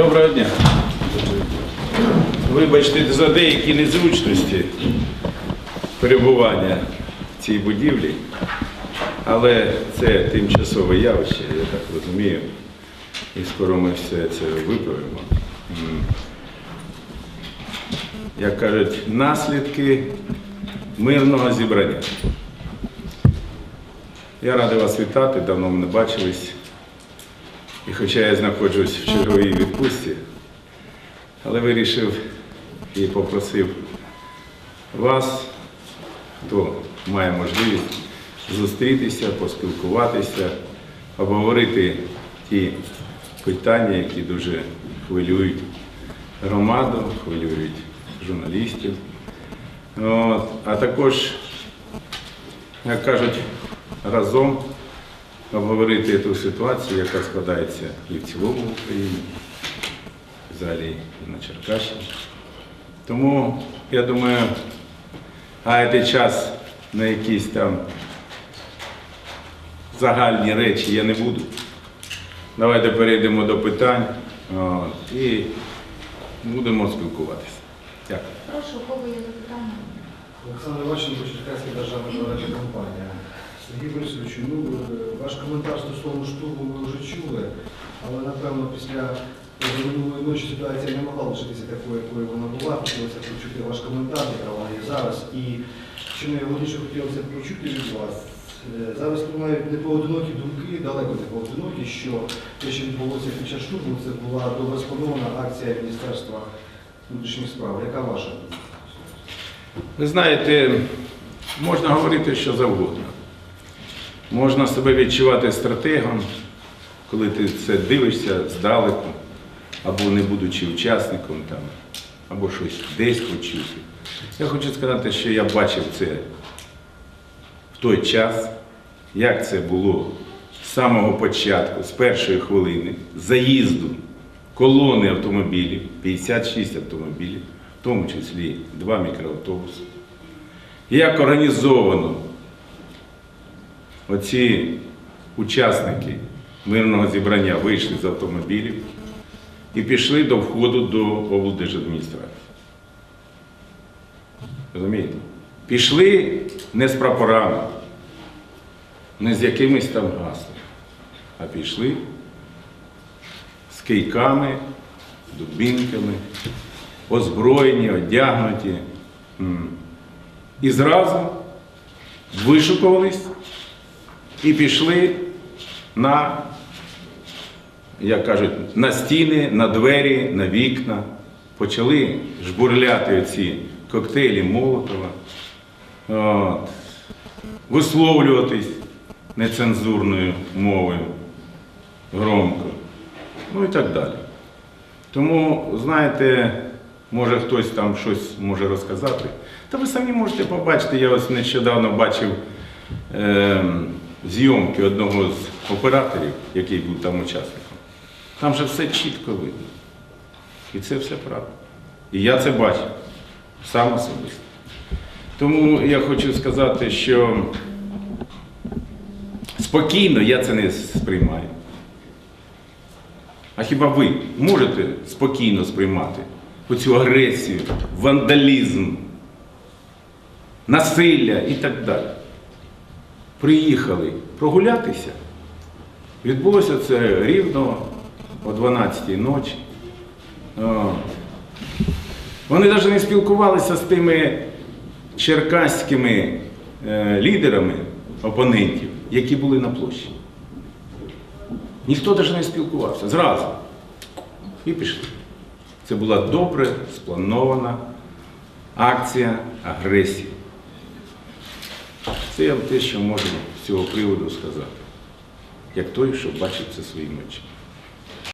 Доброго дня. Вибачте за деякі незручності перебування в цій будівлі, але це тимчасове явище, я так розумію. І скоро ми все це виправимо. Як кажуть, наслідки мирного зібрання. Я радий вас вітати, давно ми не бачились. І хоча я знаходжусь в черговій відпустці, але вирішив і попросив вас, хто має можливість зустрітися, поспілкуватися, обговорити ті питання, які дуже хвилюють громаду, хвилюють журналістів. От, а також, як кажуть, разом обговорити ту ситуацію, яка складається і в цілому в Україні, взагалі і на Черкащині. Тому, я думаю, гаяти час на якісь там загальні речі я не буду. Давайте перейдемо до питань от, і будемо спілкуватися. Дякую. Прошу, кого є запитання? Олександр Ващенко, Черкаська державна компанія. Сергій Борисовичу, ну, е, ваш коментар стосовно штурму ми вже чули, але напевно після минулої ночі ситуація не могла лишитися такою, якою вона була. Хотілося почути ваш коментар, яка вона є зараз. І що найголовніше хотілося почути від вас. е, Зараз лунають непоодинокі думки, далеко не поодинокі, що те, що відбулося під час штурму, це була добре спланована акція Міністерства внутрішніх справ. Яка ваша? Ви знаєте, можна говорити що завгодно. Можна себе відчувати стратегом, коли ти це дивишся здалеку, або не будучи учасником, там, або щось десь почути. Я хочу сказати, що я бачив це в той час, як це було з самого початку, з першої хвилини, заїзду колони автомобілів, 56 автомобілів, в тому числі два мікроавтобуси. Як організовано оці учасники мирного зібрання вийшли з автомобілів і пішли до входу до облдержадміністрації. Розумієте? Пішли не з прапорами, не з якимись там гаслами, а пішли з кийками, дубінками, озброєні, одягнуті. І зразу вишукувались і пішли на, як кажуть, на стіни, на двері, на вікна. Почали жбурляти оці коктейлі Молотова, от, висловлюватись нецензурною мовою громко, ну і так далі. Тому, знаєте, може хтось там щось може розказати. Та ви самі можете побачити, я ось нещодавно бачив ем, зйомки одного з операторів, який був там учасником. Там же все чітко видно. І це все правда. І я це бачив сам особисто. Тому я хочу сказати, що спокійно я це не сприймаю. А хіба ви можете спокійно сприймати оцю агресію, вандалізм, насилля і так далі? Приїхали прогулятися. Відбулося це рівно о 12-й ночі. Вони навіть не спілкувалися з тими черкаськими е, лідерами опонентів, які були на площі. Ніхто навіть не спілкувався. Зразу. І пішли. Це була добре спланована акція агресії. Це я те, що можу з цього приводу сказати. Як той, що бачить це своїми очима.